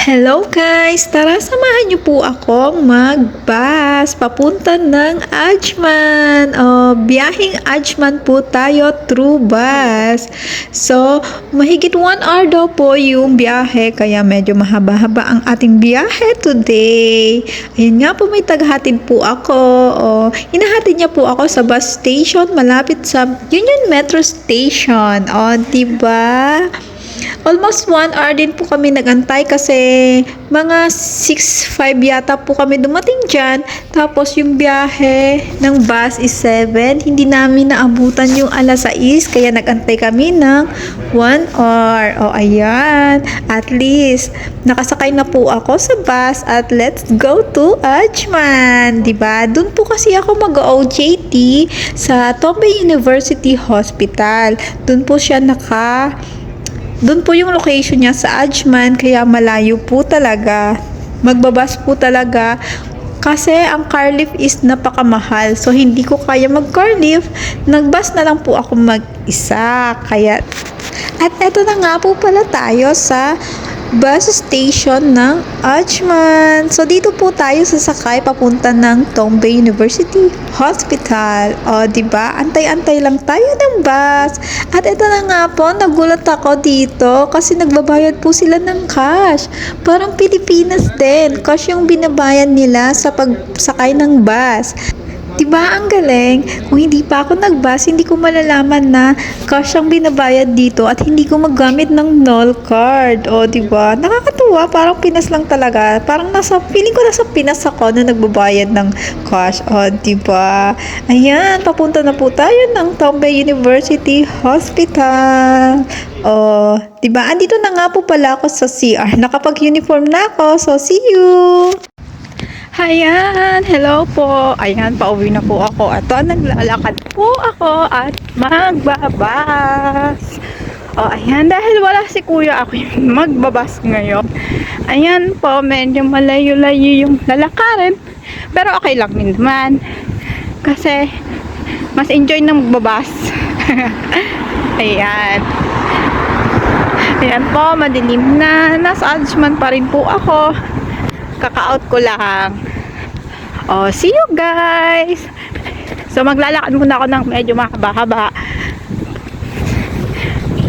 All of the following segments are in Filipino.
Hello guys! Tara samahan niyo po akong mag-bus papunta ng Ajman. O, biyaheng Ajman po tayo through bus. So, mahigit one hour daw po yung biyahe kaya medyo mahaba-haba ang ating biyahe today. Ayun nga po may taghatid po ako. O, inahatid niya po ako sa bus station malapit sa Union Metro Station. O, diba? Almost one hour din po kami nagantay kasi mga 6.5 yata po kami dumating dyan. Tapos yung biyahe ng bus is 7. Hindi namin naabutan yung alas 6 kaya nagantay kami ng 1 hour. O ayan, at least nakasakay na po ako sa bus at let's go to Ajman. ba? Doon po kasi ako mag-OJT sa Tombe University Hospital. Doon po siya naka doon po yung location niya sa Ajman, kaya malayo po talaga. Magbabas po talaga. Kasi ang car lift is napakamahal. So, hindi ko kaya mag-car lift. Nagbus na lang po ako mag-isa. Kaya, at eto na nga po pala tayo sa bus station ng Ajman. So, dito po tayo sasakay papunta ng Tombe University Hospital. O, ba? Antay-antay lang tayo ng bus. At ito na nga po, nagulat ako dito kasi nagbabayad po sila ng cash. Parang Pilipinas din. Cash yung binabayad nila sa pagsakay ng bus. Diba ang galing? Kung hindi pa ako nag-bus, hindi ko malalaman na cash ang binabayad dito at hindi ko magamit ng null card. O, diba? Nakakatuwa. Parang Pinas lang talaga. Parang nasa, feeling ko nasa Pinas ako na nagbabayad ng cash. O, diba? Ayan, papunta na po tayo ng Tombe University Hospital. O, diba? Andito na nga po pala ako sa CR. Nakapag-uniform na ako. So, see you! Ayan, hello po. Ayan, pauwi na po ako. At naglalakad po ako at magbabas. O, ayan, dahil wala si kuya, ako yung magbabas ngayon. Ayan po, medyo malayo-layo yung lalakarin. Pero okay lang din naman. Kasi, mas enjoy na magbabas. ayan. Ayan po, madilim na. Nasa Ajman pa rin po ako kaka-out ko lang. Oh, see you guys! So, maglalakad muna ako ng medyo mahaba-haba.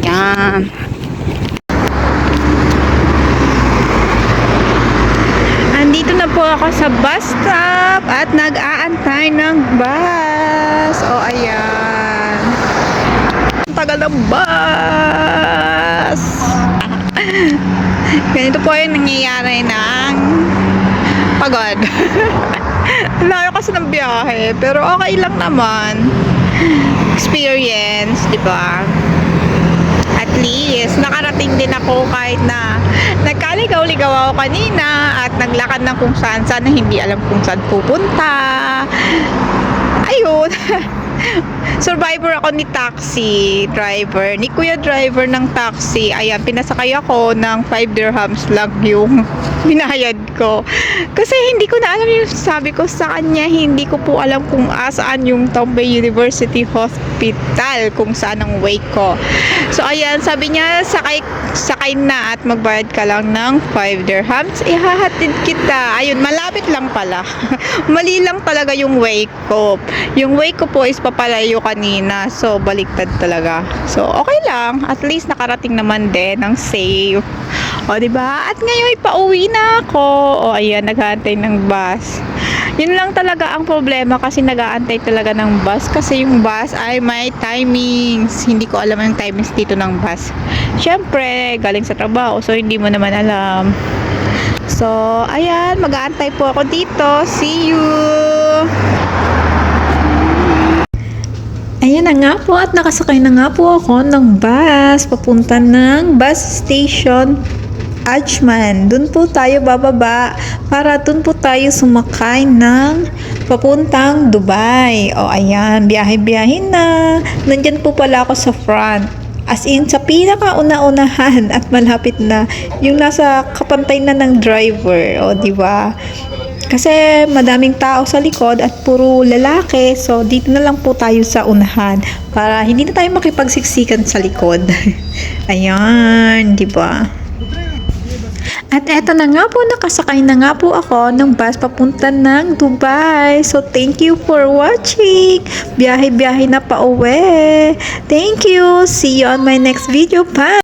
Yan. Andito na po ako sa bus stop at nag-aantay ng bus. Oh, ayan. Ang tagal ng bus! Ganito po yung nangyayari ng pagod. Layo kasi ng biyahe, pero okay lang naman. Experience, di ba? At least, nakarating din ako kahit na nagkaligaw-ligaw ako kanina at naglakad ng kung saan saan na hindi alam kung saan pupunta. Ayun. Survivor ako ni taxi driver. Ni kuya driver ng taxi. Ayan, pinasakay ako ng 5 dirhams lang yung binayad ko. Kasi hindi ko na alam yung sabi ko sa kanya. Hindi ko po alam kung asaan yung Tombe University Hospital. Kung saan ang way ko. So, ayan, sabi niya, sakay, sakay na at magbayad ka lang ng 5 dirhams. Ihahatid kita. Ayun, malapit lang pala. Mali lang talaga yung way ko. Yung way ko po is papalayo kanina. So, baliktad talaga. So, okay lang. At least nakarating naman din ng safe. O, di ba? At ngayon, pauwi na ako. O, ayan, naghahantay ng bus. Yun lang talaga ang problema kasi nag-aantay talaga ng bus kasi yung bus ay may timings. Hindi ko alam yung timings dito ng bus. Siyempre, galing sa trabaho so hindi mo naman alam. So, ayan, mag-aantay po ako dito. See you! Ayan na nga po at nakasakay na nga po ako ng bus papunta ng bus station Ajman. Doon po tayo bababa para doon po tayo sumakay ng papuntang Dubai. O ayan, biyahe-biyahe na. Nandyan po pala ako sa front. As in, sa pinaka-una-unahan at malapit na yung nasa kapantay na ng driver. O, di ba? Kasi madaming tao sa likod at puro lalaki. So, dito na lang po tayo sa unahan para hindi na tayo makipagsiksikan sa likod. Ayan, di ba? At eto na nga po, nakasakay na nga po ako ng bus papunta ng Dubai. So, thank you for watching. Biyahe-biyahe na pa uwi. Thank you. See you on my next video. Bye!